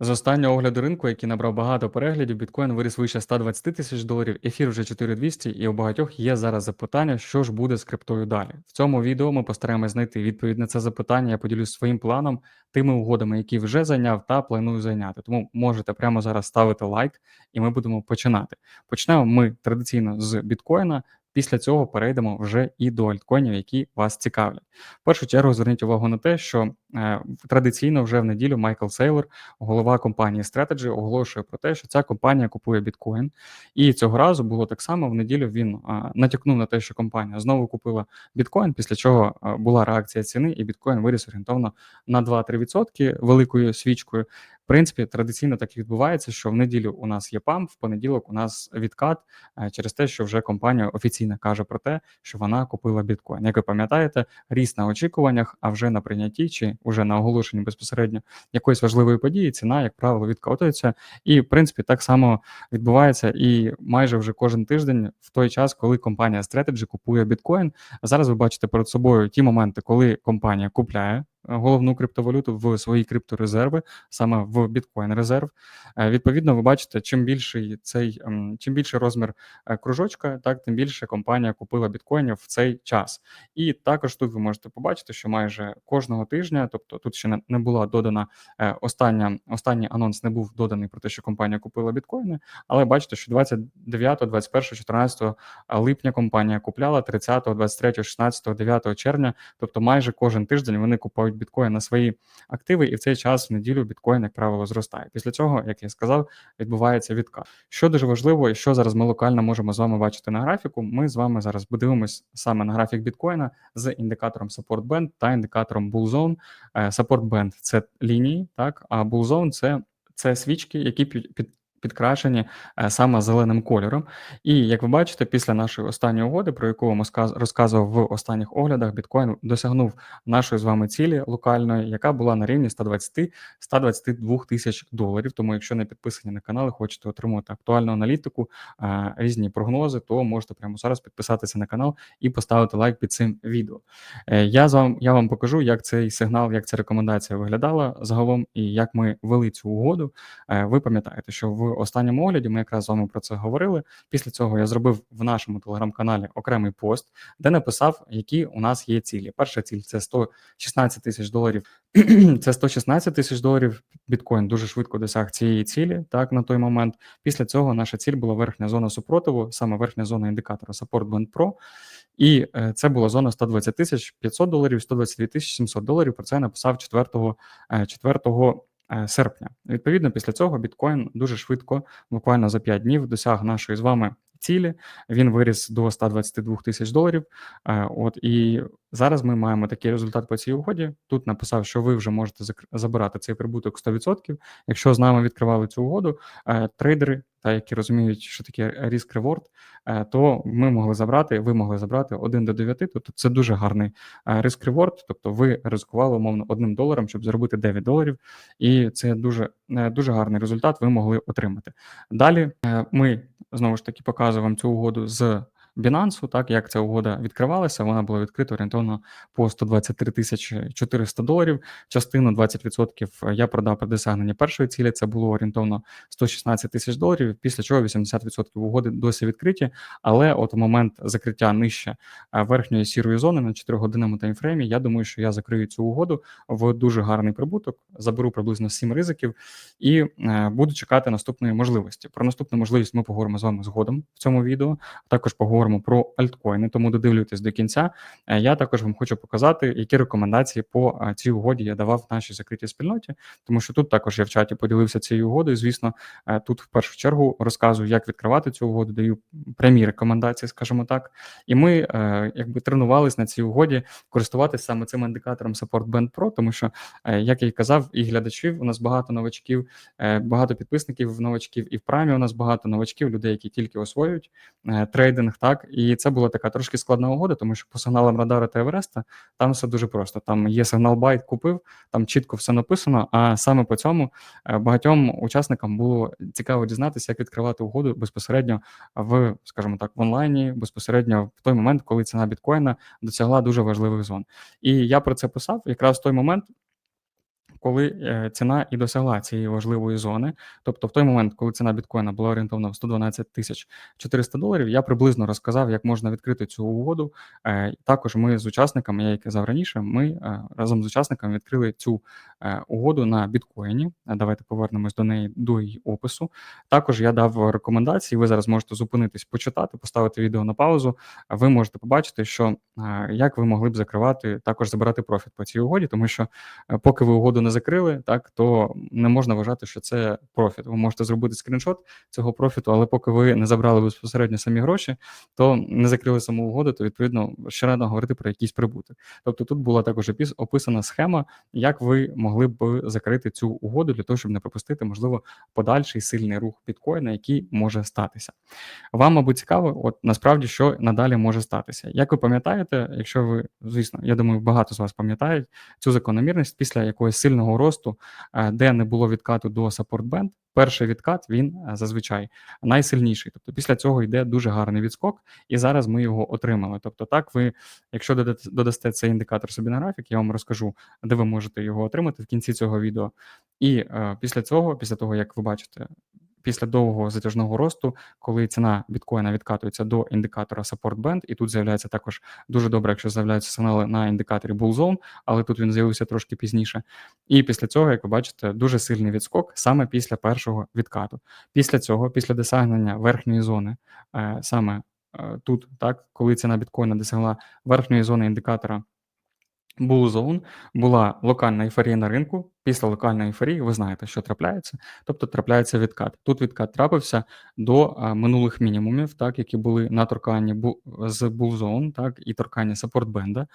З останнього огляду ринку, який набрав багато переглядів, біткоін виріс вище 120 тисяч доларів, ефір вже 4200, і у багатьох є зараз запитання, що ж буде з криптою далі. В цьому відео ми постараємось знайти відповідь на це запитання. Я поділюсь своїм планом, тими угодами, які вже зайняв та планую зайняти. Тому можете прямо зараз ставити лайк, і ми будемо починати. Почнемо ми традиційно з біткоїна. Після цього перейдемо вже і до альткоїнів, які вас цікавлять. В першу чергу зверніть увагу на те, що е, традиційно вже в неділю Майкл Сейлор, голова компанії Strategy, оголошує про те, що ця компанія купує біткоін. І цього разу було так само. В неділю він е, натякнув на те, що компанія знову купила біткоін, після чого е, була реакція ціни, і біткоін виріс орієнтовно на 2-3% великою свічкою. Принципі, традиційно так і відбувається, що в неділю у нас є пам, в понеділок у нас відкат е, через те, що вже компанія офіційно каже про те, що вона купила біткоін. Як ви пам'ятаєте, ріс на очікуваннях, а вже на прийнятті чи вже на оголошенні безпосередньо якоїсь важливої події, ціна, як правило, відкотується. І в принципі так само відбувається і майже вже кожен тиждень в той час, коли компанія Strategy купує біткоін. Зараз ви бачите перед собою ті моменти, коли компанія купляє головну криптовалюту в свої крипторезерви, саме в біткоін резерв. Е, відповідно, ви бачите, чим більший цей ем, чим більший розмір е, кружочка, так тим більше компанія купила біткоїнів в цей час. І також тут ви можете побачити, що майже кожного тижня, тобто тут ще не була додана е, остання, останній анонс не був доданий про те, що компанія купила біткоїни, але бачите, що 29, 21, 14 липня компанія купляла 30, 23, 16, 9 червня, тобто майже кожен тиждень вони купують біткоін на свої активи, і в цей час в неділю біткоін, як правило, зростає. Після цього, як я сказав, відбувається відкат. Що дуже важливо, і що зараз ми локально можемо з вами бачити на графіку. Ми з вами зараз подивимось саме на графік біткоїна з індикатором Support Band та індикатором Bull Zone. Е, Support Band – це лінії, так а Bull Zone – це це свічки, які під підкрашені е, саме зеленим кольором. І як ви бачите, після нашої останньої угоди, про яку вам розказував в останніх оглядах, біткоін досягнув нашої з вами цілі локальної, яка була на рівні 120-122 тисяч доларів. Тому, якщо не підписані на канал і хочете отримати актуальну аналітику, е, різні прогнози, то можете прямо зараз підписатися на канал і поставити лайк під цим відео. Е, я з вам я вам покажу, як цей сигнал, як ця рекомендація виглядала загалом, і як ми вели цю угоду. Ви пам'ятаєте, що в останньому огляді ми якраз з вами про це говорили. Після цього я зробив в нашому телеграм-каналі окремий пост, де написав, які у нас є цілі. Перша ціль це 116 тисяч доларів. це 116 тисяч доларів. Біткоін дуже швидко досяг цієї цілі. Так на той момент. Після цього наша ціль була верхня зона супротиву, саме верхня зона індикатора Support Band Pro. І е, це була зона 120 тисяч 500 доларів, 122 тисячі 700 доларів. Про це написав 4, 4 Е, серпня. Відповідно, після цього біткоін дуже швидко, буквально за 5 днів, досяг нашої з вами цілі. Він виріс до 122 тисяч доларів. Е, от і зараз ми маємо такий результат по цій угоді. Тут написав, що ви вже можете забирати цей прибуток 100%. Якщо з нами відкривали цю угоду, е, трейдери, та які розуміють, що таке risk reward, е, то ми могли забрати, ви могли забрати 1 до 9, Тобто це дуже гарний risk reward, Тобто ви ризикували умовно одним доларом, щоб заробити 9 доларів, і це дуже дуже гарний результат. Ви могли отримати. Далі ми знову ж таки показую вам цю угоду з Binance, так як ця угода відкривалася, вона була відкрита орієнтовно по 123 тисячі 400 доларів. Частину 20% я продав при досягненні першої цілі. Це було орієнтовно 116 тисяч доларів. Після чого 80% угоди досі відкриті. Але от у момент закриття нижче е, верхньої сірої зони на 4 годинному таймфреймі, я думаю, що я закрию цю угоду в дуже гарний прибуток. Заберу приблизно 7 ризиків і е, буду чекати наступної можливості. Про наступну можливість ми поговоримо з вами згодом в цьому відео. Також поговоримо поговоримо про альткоїни, тому додивлюйтесь до кінця. Е, я також вам хочу показати, які рекомендації по е, цій угоді я давав нашій закритій спільноті, тому що тут також я в чаті поділився цією угодою. Звісно, е, тут в першу чергу розказую, як відкривати цю угоду, даю прямі рекомендації, скажімо так. І ми якби тренувались на цій угоді користуватися саме цим індикатором Support Band Pro, тому що, як я й казав, і глядачів у нас багато новачків, багато підписників новачків, і в прамі у нас багато новачків, людей, які тільки освоюють трейдинг. так, так, і це була така трошки складна угода, тому що по сигналам Радара та Евереста там все дуже просто. Там є сигнал байт, купив, там чітко все написано. А саме по цьому е, багатьом учасникам було цікаво дізнатися, як відкривати угоду безпосередньо в, скажімо так, в онлайні, безпосередньо в той момент, коли ціна біткоїна досягла дуже важливих зон. І я про це писав якраз в той момент коли е, ціна і досягла цієї важливої зони. Тобто, в той момент, коли ціна біткоїна була орієнтована в 112 тисяч 400 доларів, я приблизно розказав, як можна відкрити цю угоду. Е, також ми з учасниками, я і казав раніше, ми е, разом з учасниками відкрили цю угоду на біткоїні. Давайте повернемось до неї до її опису. Також я дав рекомендації. Ви зараз можете зупинитись, почитати, поставити відео на паузу. Ви можете побачити, що як ви могли б закривати, також забирати профіт по цій угоді, тому що поки ви угоду не закрили, так то не можна вважати, що це профіт. Ви можете зробити скріншот цього профіту, але поки ви не забрали безпосередньо самі гроші, то не закрили саму угоду, то відповідно ще рано говорити про якийсь прибуток. Тобто тут була також описана схема, як ви могли б закрити цю угоду для того, щоб не пропустити, можливо, подальший сильний рух біткоїна, який може статися. Вам, мабуть, цікаво, от насправді що надалі може статися. Як ви пам'ятаєте, якщо ви, звісно, я думаю, багато з вас пам'ятають цю закономірність після якогось сильного росту, е, де не було відкату до band, перший відкат він е, зазвичай найсильніший. Тобто після цього йде дуже гарний відскок, і зараз ми його отримали. Тобто, так ви, якщо додасте цей індикатор собі на графік, я вам розкажу, де ви можете його отримати в кінці цього відео. І е, після цього, після того як ви бачите після довгого затяжного росту, коли ціна біткоїна відкатується до індикатора Support Band, і тут з'являється також дуже добре, якщо з'являються сигнали на індикаторі Bull Zone, але тут він з'явився трошки пізніше. І після цього, як ви бачите, дуже сильний відскок саме після першого відкату. Після цього, після досягнення верхньої зони, е, саме е, тут, так, коли ціна біткоїна досягла верхньої зони індикатора. Bull була локальна ейфорія на ринку. Після локальної ейфорії ви знаєте, що трапляється, тобто трапляється відкат. Тут відкат трапився до а, минулих мінімумів, так які були на торканні з Bull Zone, так і торкання Band,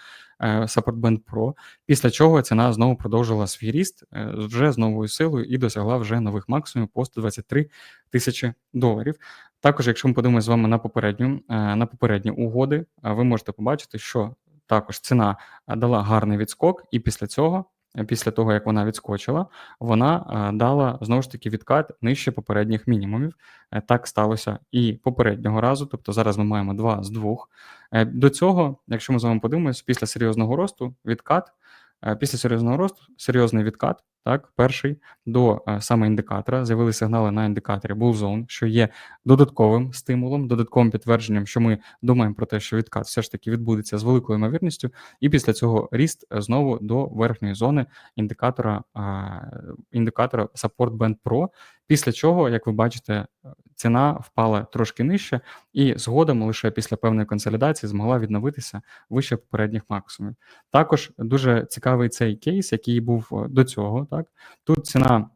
е, Pro, після чого ціна знову продовжила свій ріст е, вже з новою силою і досягла вже нових максимумів по 123 тисячі доларів. Також, якщо ми подивимося з вами на попередню е, на попередні угоди, ви можете побачити, що також ціна е, дала гарний відскок, і після цього, е, після того як вона відскочила, вона е, дала знову ж таки відкат нижче попередніх мінімумів. Так сталося і попереднього разу, тобто зараз ми маємо два з двох. До цього, якщо ми з вами подивимося, після серйозного росту відкат, після серйозного росту серйозний відкат так, перший до е, саме індикатора. З'явилися сигнали на індикаторі Bull Zone, що є додатковим стимулом, додатковим підтвердженням, що ми думаємо про те, що відкат все ж таки відбудеться з великою ймовірністю, і після цього ріст е, знову до верхньої зони індикатора індикатора Support Band Pro, Після чого, як ви бачите, ціна впала трошки нижче, і згодом лише після певної консолідації змогла відновитися вище попередніх максимумів. Також дуже цікавий цей кейс, який був е, до цього. Так тут ціна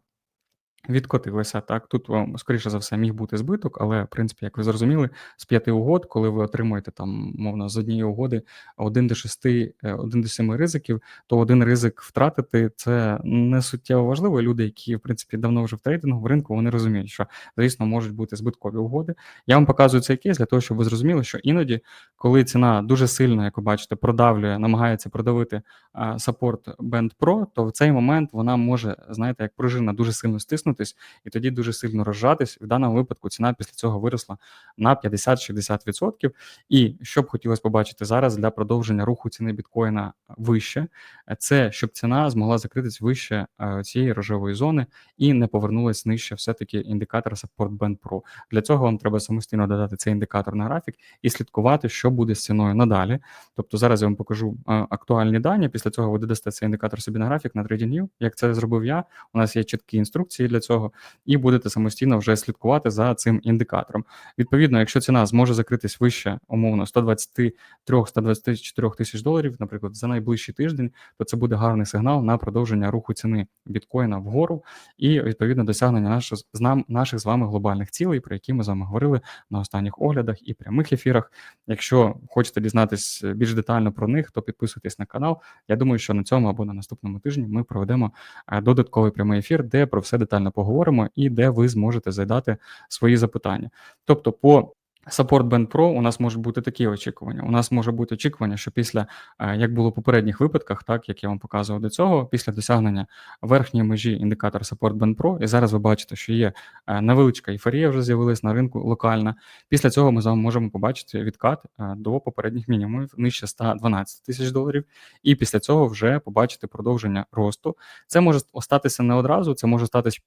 Відкотилися так. Тут вам, скоріше за все, міг бути збиток, але в принципі, як ви зрозуміли, з п'яти угод, коли ви отримуєте там, мовно, з однієї угоди один до шести, е, один до семи ризиків, то один ризик втратити це не суттєво важливо. Люди, які в принципі давно вже в трейдингу в ринку, вони розуміють, що звісно можуть бути збиткові угоди. Я вам показую цей кейс для того, щоб ви зрозуміли, що іноді, коли ціна дуже сильно, як ви бачите, продавлює, намагається продавити саппорт Band Pro, то в цей момент вона може, знаєте, як пружина дуже сильно стиснути стиснутись і тоді дуже сильно розжатись. В даному випадку ціна після цього виросла на 50-60%. І що б хотілося побачити зараз для продовження руху ціни біткоїна вище, це щоб ціна змогла закритись вище е, цієї рожевої зони і не повернулась нижче все-таки індикатор Support Band Pro. Для цього вам треба самостійно додати цей індикатор на графік і слідкувати, що буде з ціною надалі. Тобто зараз я вам покажу е, актуальні дані. Після цього ви додасте цей індикатор собі на графік на TradingView. Як це зробив я? У нас є чіткі інструкції для і будете самостійно вже слідкувати за цим індикатором. Відповідно, якщо ціна зможе закритись вище, умовно 123-124 тисяч доларів, наприклад, за найближчий тиждень, то це буде гарний сигнал на продовження руху ціни біткоїна вгору і відповідно досягнення наших наших з вами глобальних цілей, про які ми з вами говорили на останніх оглядах і прямих ефірах. Якщо хочете дізнатись більш детально про них, то підписуйтесь на канал. Я думаю, що на цьому або на наступному тижні ми проведемо е, додатковий прямий ефір, де про все детально поговоримо і де ви зможете задати свої запитання. Тобто, по Support Band Pro у нас можуть бути такі очікування. У нас може бути очікування, що після, е, як було в попередніх випадках, так як я вам показував до цього, після досягнення верхньої межі індикатора Support Band Pro, і зараз ви бачите, що є е, невеличка ейфорія вже з'явилась на ринку локальна. Після цього ми з вами можемо побачити відкат е, до попередніх мінімумів нижче 112 тисяч доларів, і після цього вже побачити продовження росту. Це може статися не одразу, це може статися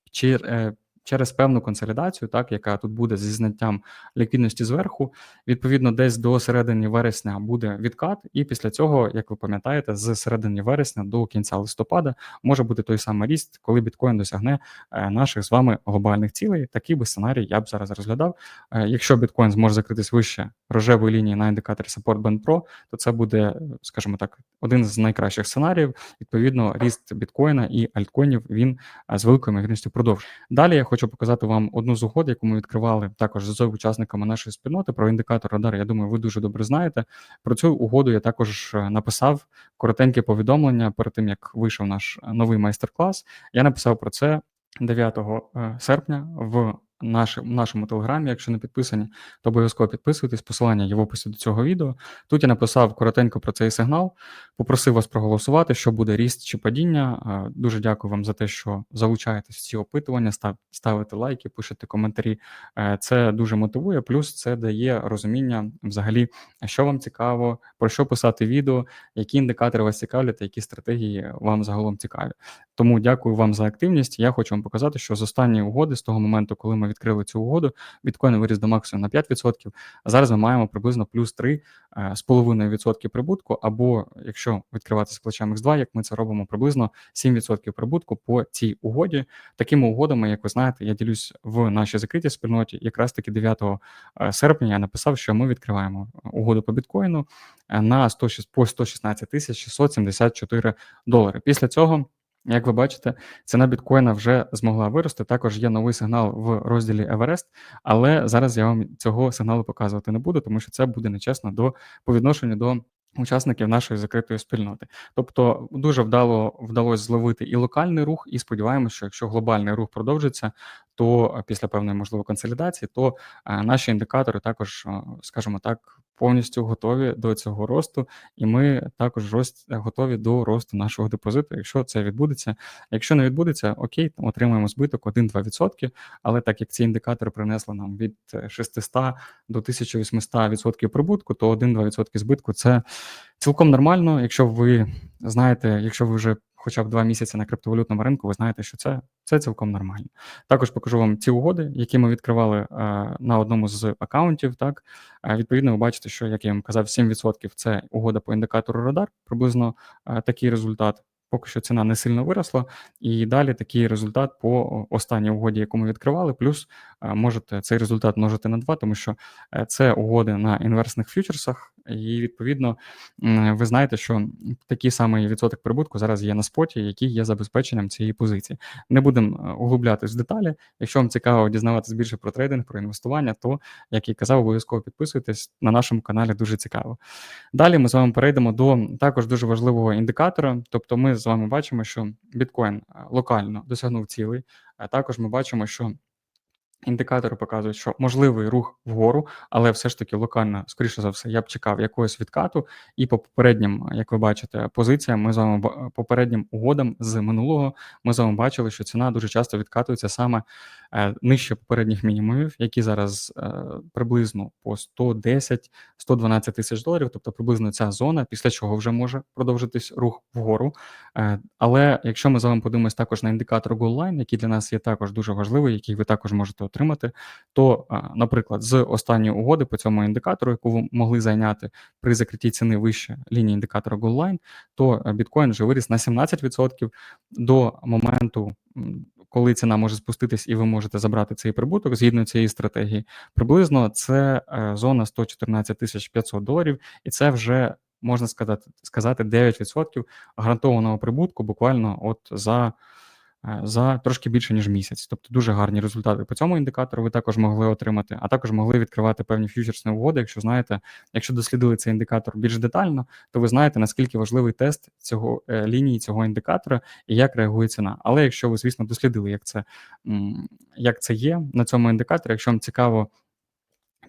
через певну консолідацію, так яка тут буде зі зняттям ліквідності зверху. Відповідно, десь до середини вересня буде відкат, і після цього, як ви пам'ятаєте, з середини вересня до кінця листопада може бути той самий ріст, коли біткоін досягне е, наших з вами глобальних цілей. Такий би сценарій я б зараз розглядав. Е, якщо біткоін зможе закритись вище рожевої лінії на індикаторі Support Band Pro, то це буде, скажімо так, один з найкращих сценаріїв. Відповідно, ріст біткоїна і альткоїнів він е, з великою ймовірністю продовжує. Далі я хочу хочу показати вам одну з угод, яку ми відкривали також з учасниками нашої спільноти про індикатор радар. Я думаю, ви дуже добре знаєте. Про цю угоду я також е, написав коротеньке повідомлення перед тим, як вийшов наш е, новий майстер-клас. Я написав про це 9 е, серпня в наш, в нашому телеграмі. Якщо не підписані, то обов'язково підписуйтесь. Посилання є в описі до цього відео. Тут я написав коротенько про цей сигнал, попросив вас проголосувати, що буде ріст чи падіння. Дуже дякую вам за те, що залучаєтесь в ці опитування, ставите лайки, пишете коментарі. Е, це дуже мотивує. Плюс це дає розуміння взагалі, що вам цікаво, про що писати відео, які індикатори вас цікавлять, які стратегії вам загалом цікаві. Тому дякую вам за активність. Я хочу вам показати, що з останньої угоди, з того моменту, коли ми відкрили цю угоду, біткоін виріс до максимуму на 5%. А зараз ми маємо приблизно плюс 3,5% е, прибутку. Або якщо відкривати з плечем X2, як ми це робимо, приблизно 7% прибутку по цій угоді. Такими угодами, як ви знаєте, я ділюсь в нашій закритій спільноті. Якраз таки 9 е, серпня я написав, що ми відкриваємо угоду по біткоїну е, на 100, по 116 тисяч 674 долари. Після цього. Як ви бачите, ціна біткоїна вже змогла вирости. Також є новий сигнал в розділі Еверест, але зараз я вам цього сигналу показувати не буду, тому що це буде нечесно до по відношенню до учасників нашої закритої спільноти. Тобто дуже вдало вдалося зловити і локальний рух, і сподіваємося, що якщо глобальний рух продовжиться, то після певної можливо консолідації, то наші індикатори також, скажімо так, повністю готові до цього росту, і ми також готові до росту нашого депозиту. Якщо це відбудеться, якщо не відбудеться, окей, отримаємо збиток 1-2%, але так як ці індикатори принесли нам від 600 до 1800% прибутку, то 1-2% збитку це цілком нормально. Якщо ви знаєте, якщо ви вже хоча б два місяці на криптовалютному ринку, ви знаєте, що це це цілком нормально. Також покажу вам ці угоди, які ми відкривали е, на одному з аккаунтів. Так, а, відповідно, ви бачите, що як я вам казав, 7% це угода по індикатору радар, приблизно а, такий результат. Поки що ціна не сильно виросла, і далі такий результат по останній угоді, яку ми відкривали. Плюс можете цей результат множити на 2, тому що е, це угоди на інверсних фьючерсах, і відповідно ви знаєте, що такий самий відсоток прибутку зараз є на споті, який є забезпеченням цієї позиції. Не будемо е, углублятись в деталі. Якщо вам цікаво дізнаватися більше про трейдинг, про інвестування, то як і казав, обов'язково підписуйтесь на нашому каналі. Дуже цікаво. Далі ми з вами перейдемо до також дуже важливого індикатора. Тобто, ми з вами бачимо, що біткоін е, локально досягнув цілий. А також ми бачимо, що Індикатори показують, що можливий рух вгору, але все ж таки локально, скоріше за все, я б чекав якогось відкату. І по попереднім, як ви бачите, позиціям ми з вами попереднім угодам з минулого ми з вами бачили, що ціна дуже часто відкатується саме е, нижче попередніх мінімумів, які зараз е, приблизно по 110-112 тисяч доларів, тобто приблизно ця зона, після чого вже може продовжитись рух вгору. Е, але якщо ми з вами подивимось також на індикатор Goal який для нас є також дуже важливий, який ви також можете отримати, то, наприклад, з останньої угоди по цьому індикатору, яку ви могли зайняти при закритті ціни вище лінії індикатора GoalLine, то біткоін вже виріс на 17% до моменту. Коли ціна може спуститись і ви можете забрати цей прибуток згідно цієї стратегії, приблизно це е, зона 114 500 доларів, і це вже можна сказати сказати 9% гарантованого прибутку буквально от за Е, за трошки більше ніж місяць. Тобто дуже гарні результати по цьому індикатору ви також могли отримати, а також могли відкривати певні фьючерсні угоди. Якщо знаєте, якщо дослідили цей індикатор більш детально, то ви знаєте наскільки важливий тест цього е, лінії цього індикатора і як реагує ціна. Але якщо ви, звісно, дослідили, як це як це є на цьому індикаторі, якщо вам цікаво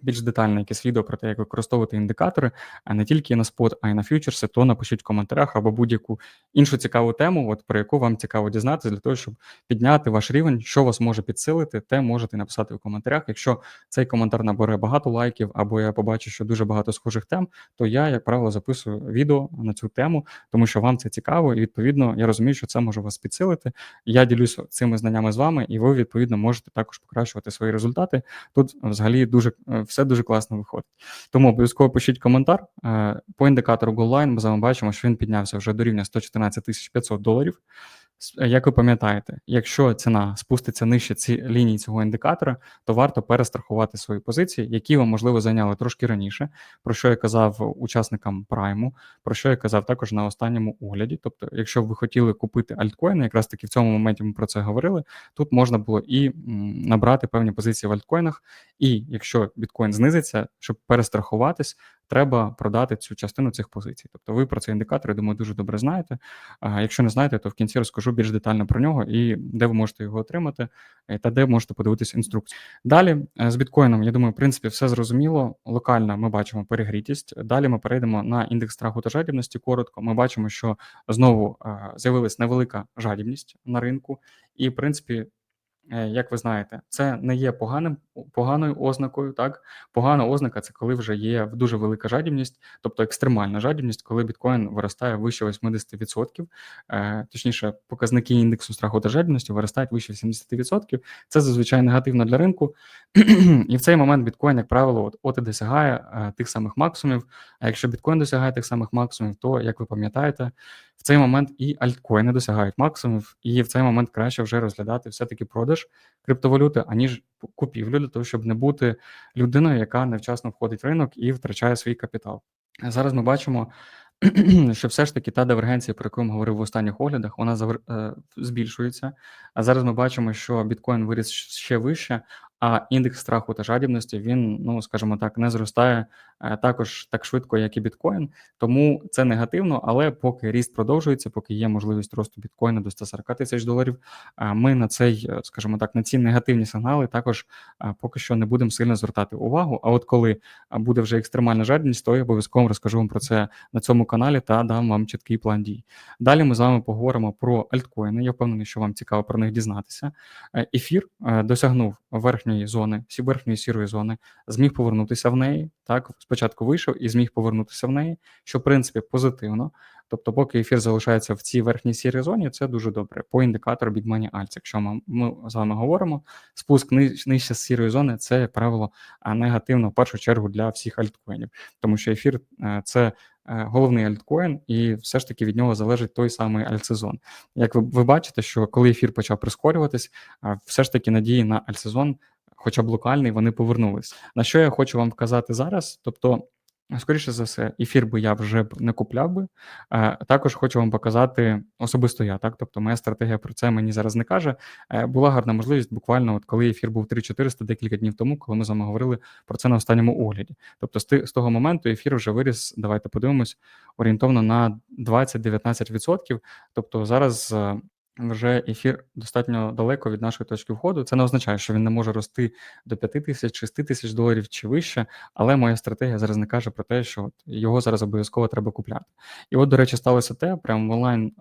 більш детальне якесь відео про те, як використовувати індикатори, а не тільки на спот, а й на фьючерси, то напишіть в коментарях або будь-яку іншу цікаву тему, от про яку вам цікаво дізнатися, для того, щоб підняти ваш рівень, що вас може підсилити, те можете написати в коментарях. Якщо цей коментар набере багато лайків, або я побачу, що дуже багато схожих тем, то я, як правило, записую відео на цю тему, тому що вам це цікаво, і відповідно я розумію, що це може вас підсилити. Я ділюся цими знаннями з вами, і ви відповідно можете також покращувати свої результати. Тут взагалі дуже е, все дуже класно виходить. Тому обов'язково пишіть коментар. Е, По індикатору GoLine ми з вами бачимо, що він піднявся вже до рівня 114 500 доларів. Е, Як ви пам'ятаєте, якщо ціна спуститься нижче ці лінії цього індикатора, то варто перестрахувати свої позиції, які ви, можливо, зайняли трошки раніше, про що я казав учасникам прайму, про що я казав також на останньому огляді. Тобто, якщо ви хотіли купити альткоїни, якраз таки в цьому моменті ми про це говорили, тут можна було і набрати певні позиції в альткоїнах, і якщо біткоін знизиться, щоб перестрахуватись, треба продати цю частину цих позицій. Тобто ви про цей індикатор, я думаю, дуже добре знаєте. А якщо не знаєте, то в кінці розкажу більш детально про нього і де ви можете його отримати, е, та де можете подивитися інструкцію. Далі е, з біткоїном, я думаю, в принципі, все зрозуміло. Локально ми бачимо перегрітість. Далі ми перейдемо на індекс страху та жадібності. Коротко, ми бачимо, що знову е, з'явилась невелика жадібність на ринку, і в принципі. Як ви знаєте, це не є поганим поганою ознакою. Так, погана ознака це коли вже є дуже велика жадібність, тобто екстремальна жадібність, коли біткоін виростає вище 80%, е, точніше, показники індексу страху та жадібності виростають вище 70%. Це зазвичай негативно для ринку. І в цей момент біткоін, як правило, от, от і досягає е, тих самих максимумів. А якщо біткоін досягає тих самих максимумів, то як ви пам'ятаєте, в цей момент і альткоїни досягають максимумів, і в цей момент краще вже розглядати все-таки продаж криптовалюти, аніж купівлю, для того, щоб не бути людиною, яка невчасно входить в ринок і втрачає свій капітал. Зараз ми бачимо, що все ж таки та дивергенція, про яку я говорив в останніх оглядах, вона е, збільшується. А зараз ми бачимо, що біткоін виріс ще вище, а індекс страху та жадібності він, ну скажімо так, не зростає е, також так швидко, як і біткоін. Тому це негативно, але поки ріст продовжується, поки є можливість росту біткоїна до 140 тисяч доларів, е, ми на цей, е, скажімо так, на ці негативні сигнали також поки що не будемо сильно звертати увагу. А от коли буде вже екстремальна жадібність, то я обов'язково розкажу вам про це на цьому каналі та дам вам чіткий план дій. Далі ми з вами поговоримо про альткоїни. Я впевнений, що вам цікаво про них дізнатися. Ефір досягнув верхньої зони, всі верхньої сірої зони, зміг повернутися в неї. Так, спочатку вийшов і зміг повернутися в неї, що в принципі позитивно. Тобто, поки ефір залишається в цій верхній сірій зоні, це дуже добре. По індикатору Big Money Alts, якщо ми, ми з вами говоримо, спуск нижче з сірої зони це як правило негативно в першу чергу для всіх альткоїнів, тому що ефір е, це е, головний альткоін, і все ж таки від нього залежить той самий альтсезон. Як ви, ви бачите, що коли ефір почав прискорюватись, все ж таки надії на альтсезон, хоча б локальний, вони повернулись. На що я хочу вам вказати зараз? Тобто. Скоріше за все, ефір би я вже б не купляв би. Е, Також хочу вам показати особисто я. Так, тобто, моя стратегія про це мені зараз не каже. Е, Була гарна можливість буквально, от коли ефір був 3400 декілька днів тому, коли ми з вами говорили про це на останньому огляді. Тобто, з того моменту ефір вже виріс. Давайте подивимось орієнтовно на 20-19%. Тобто зараз. Вже ефір достатньо далеко від нашої точки входу. Це не означає, що він не може рости до 5 тисяч, 6 тисяч доларів чи вище, але моя стратегія зараз не каже про те, що от його зараз обов'язково треба купляти. І от, до речі, сталося те, прямо в онлайн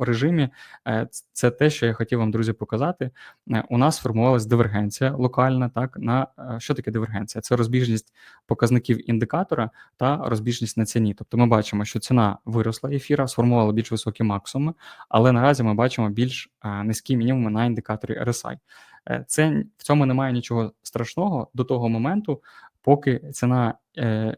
режимі. е, Це те, що я хотів вам, друзі, показати. Е, У нас сформувалась дивергенція локальна. Так на е, що таке дивергенція? Це розбіжність показників індикатора та розбіжність на ціні. Тобто, ми бачимо, що ціна виросла ефіра, сформувала більш високі максимуми, але наразі ми бачимо більш е, низькі мінімуми на індикаторі RSI. Е, Це в цьому немає нічого страшного до того моменту, поки ціна е,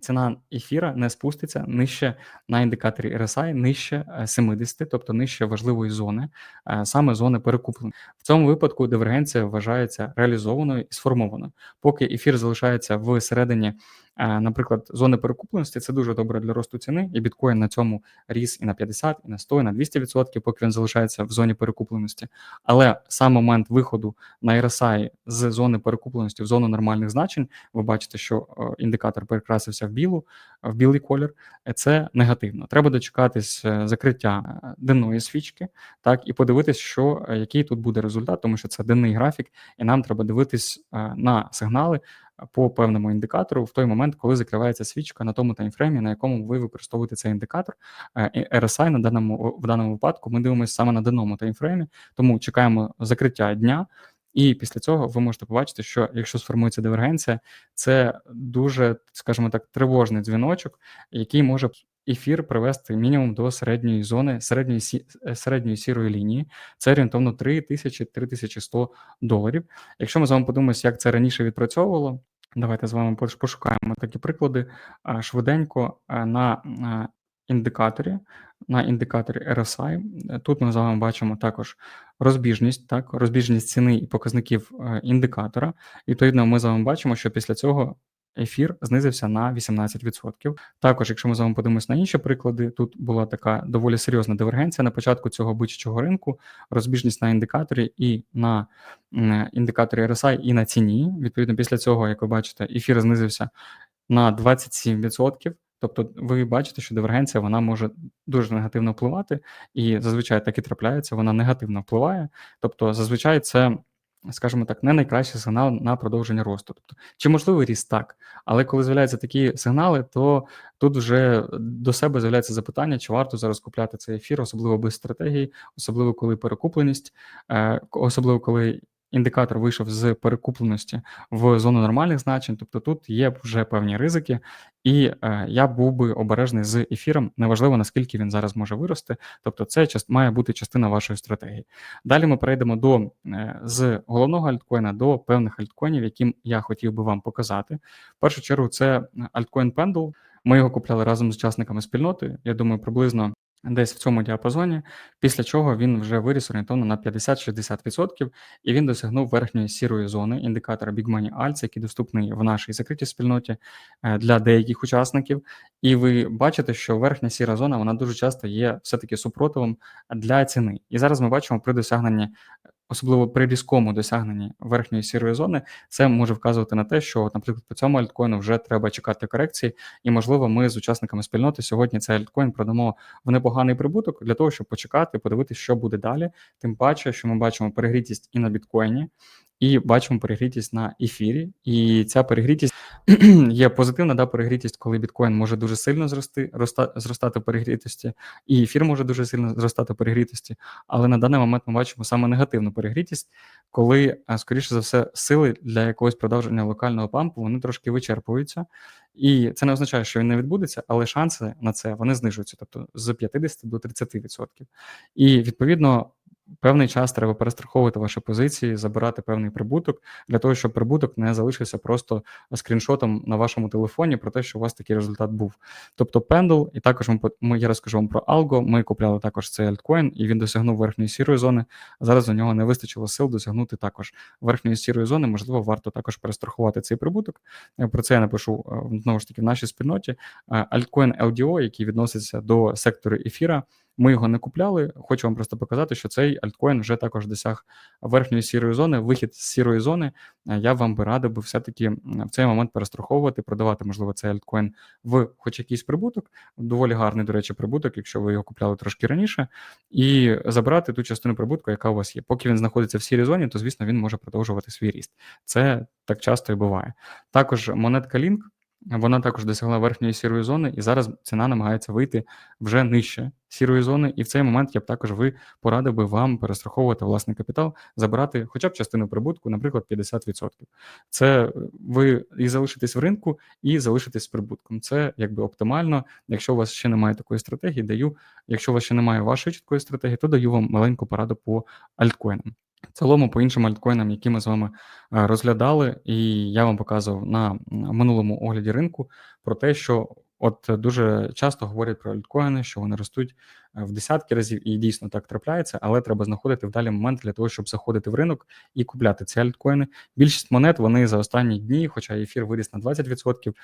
ціна ефіра не спуститься нижче на індикаторі RSI, нижче е, 70, тобто нижче важливої зони, е, саме зони перекуплення. В цьому випадку дивергенція вважається реалізованою і сформованою. Поки ефір залишається в середині, е, наприклад, зони перекупленості, це дуже добре для росту ціни, і біткоін на цьому ріс і на 50, і на 100, і на 200%, поки він залишається в зоні перекупленості. Але сам момент виходу на RSI з зони перекупленості в зону нормальних значень, ви бачите, що е, індикатор перекрасився в білу, в білий колір, е, це негативно. Треба дочекатись е, закриття е, денної свічки, так, і подивитись, що, який тут буде результат, тому що це денний графік, і нам треба дивитись на сигнали по певному індикатору в той момент, коли закривається свічка на тому таймфреймі, на якому ви використовуєте цей індикатор. RSI на даному в даному випадку ми дивимося саме на денному таймфреймі, тому чекаємо закриття дня. І після цього ви можете побачити, що якщо сформується дивергенція, це дуже, скажімо так, тривожний дзвіночок, який може ефір привести мінімум до середньої зони, середньої е, середньої сірої лінії. Це орієнтовно 3000-3100 доларів. Якщо ми з вами подивимося, як це раніше відпрацьовувало, давайте з вами пошукаємо такі приклади швиденько на а, індикаторі. На індикаторі RSI. Тут ми з вами бачимо також розбіжність, так, розбіжність ціни і показників е, індикатора. І відповідно, ми з вами бачимо, що після цього ефір знизився на 18%. Також, якщо ми з вами подивимося на інші приклади, тут була така доволі серйозна дивергенція на початку цього бичачого ринку, розбіжність на індикаторі і на індикаторі RSI, і на ціні. Відповідно, після цього, як ви бачите, ефір знизився на 27%. Тобто, ви бачите, що дивергенція вона може дуже негативно впливати, і зазвичай так і трапляється, вона негативно впливає. Тобто, зазвичай це, скажімо так, не найкращий сигнал на продовження росту. Тобто, чи можливий ріст так, але коли з'являються такі сигнали, то тут вже до себе з'являється запитання, чи варто зараз купляти цей ефір, особливо без стратегії, особливо коли перекупленість, е, особливо коли. Індикатор вийшов з перекупленості в зону нормальних значень, тобто тут є вже певні ризики, і е, я був би обережний з ефіром, неважливо наскільки він зараз може вирости. Тобто, це має бути частина вашої стратегії. Далі ми перейдемо до е, з головного альткоїна до певних альткоїнів, які я хотів би вам показати. В першу чергу, це альткоін Pendle. Ми його купляли разом з учасниками спільноти. Я думаю, приблизно. Десь в цьому діапазоні, після чого він вже виріс орієнтовно на 50-60%, і він досягнув верхньої сірої зони індикатора Big Money Alts, який доступний в нашій закритій спільноті е, для деяких учасників. І ви бачите, що верхня сіра зона вона дуже часто є все-таки супротивом для ціни. І зараз ми бачимо при досягненні. Особливо при різкому досягненні верхньої сірої зони, це може вказувати на те, що, наприклад, по цьому альткоїну вже треба чекати корекції, і можливо, ми з учасниками спільноти сьогодні цей альткоін продамо в непоганий прибуток для того, щоб почекати, подивитися, що буде далі. Тим паче, що ми бачимо перегрітість і на біткоїні, і бачимо перегрітість на ефірі. І ця перегрітість є позитивна да, перегрітість, коли біткоін може дуже сильно зрости, роста, зростати в перегрітості, і ефір може дуже сильно зростати в перегрітості. Але на даний момент ми бачимо саме негативну перегрітість, коли, скоріше за все, сили для якогось продовження локального пампу вони трошки вичерпуються. І це не означає, що він не відбудеться, але шанси на це вони знижуються, тобто з 50 до 30%. І відповідно. Певний час треба перестраховувати ваші позиції, забирати певний прибуток для того, щоб прибуток не залишився просто скріншотом на вашому телефоні про те, що у вас такий результат був. Тобто Pendle, і також ми, ми я розкажу вам про Algo. Ми купляли також цей альткоін, і він досягнув верхньої сірої зони. Зараз у нього не вистачило сил досягнути також верхньої сірої зони. Можливо, варто також перестрахувати цей прибуток. Е, Про це я напишу е, знову ж таки в нашій спільноті. Е, Альткоін LDO, який відноситься до сектору ефіра. Ми його не купляли. Хочу вам просто показати, що цей альткоін вже також досяг верхньої сірої зони. Вихід з сірої зони. е, Я вам би радив би все-таки в цей момент перестраховувати, продавати, можливо, цей альткоін в хоч якийсь прибуток. Доволі гарний, до речі, прибуток, якщо ви його купляли трошки раніше, і забирати ту частину прибутку, яка у вас є. Поки він знаходиться в сірій зоні, то звісно він може продовжувати свій ріст. Це так часто і буває. Також монетка Link, вона також досягла верхньої сірої зони, і зараз ціна намагається вийти вже нижче сірої зони. І в цей момент я б також ви порадив би вам перестраховувати власний капітал, забирати хоча б частину прибутку, наприклад, 50%. Це е, ви і залишитесь в ринку, і залишитесь з прибутком. Це якби оптимально. Якщо у вас ще немає такої стратегії, даю. Якщо у вас ще немає вашої чіткої стратегії, то даю вам маленьку пораду по альткоїнам. В цілому, по іншим альткоїнам, які ми з вами е, розглядали, і я вам показував на минулому огляді ринку про те, що от дуже часто говорять про альткоїни, що вони ростуть е, в десятки разів, і дійсно так трапляється, але треба знаходити вдалі момент для того, щоб заходити в ринок і купляти ці альткоїни. Більшість монет вони за останні дні, хоча ефір виріс на 20%.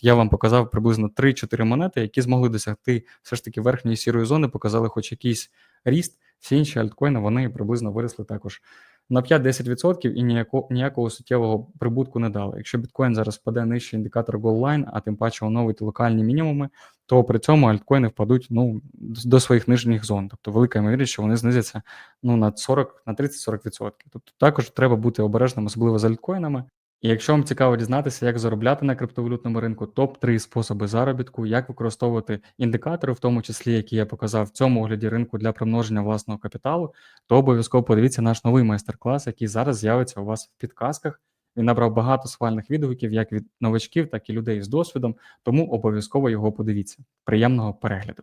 Я вам показав приблизно 3-4 монети, які змогли досягти все ж таки верхньої сірої зони, показали хоч якийсь ріст. Всі інші альткоїни вони приблизно виросли також на 5-10% і ніякого, ніякого суттєвого прибутку не дали. Якщо біткоін зараз впаде нижче індикатор Goldline, а тим паче оновить локальні мінімуми, то при цьому альткоїни впадуть ну, до своїх нижніх зон. Тобто велика ймовірність, що вони знизяться ну, на 40, на 30-40%. Тобто також треба бути обережним, особливо з альткоїнами. І якщо вам цікаво дізнатися, як заробляти на криптовалютному ринку, топ-3 способи заробітку, як використовувати індикатори, в тому числі, які я показав в цьому огляді ринку для примноження власного капіталу, то обов'язково подивіться наш новий майстер-клас, який зараз з'явиться у вас в підказках. Він набрав багато схвальних відгуків, як від новачків, так і людей з досвідом. Тому обов'язково його подивіться. Приємного перегляду!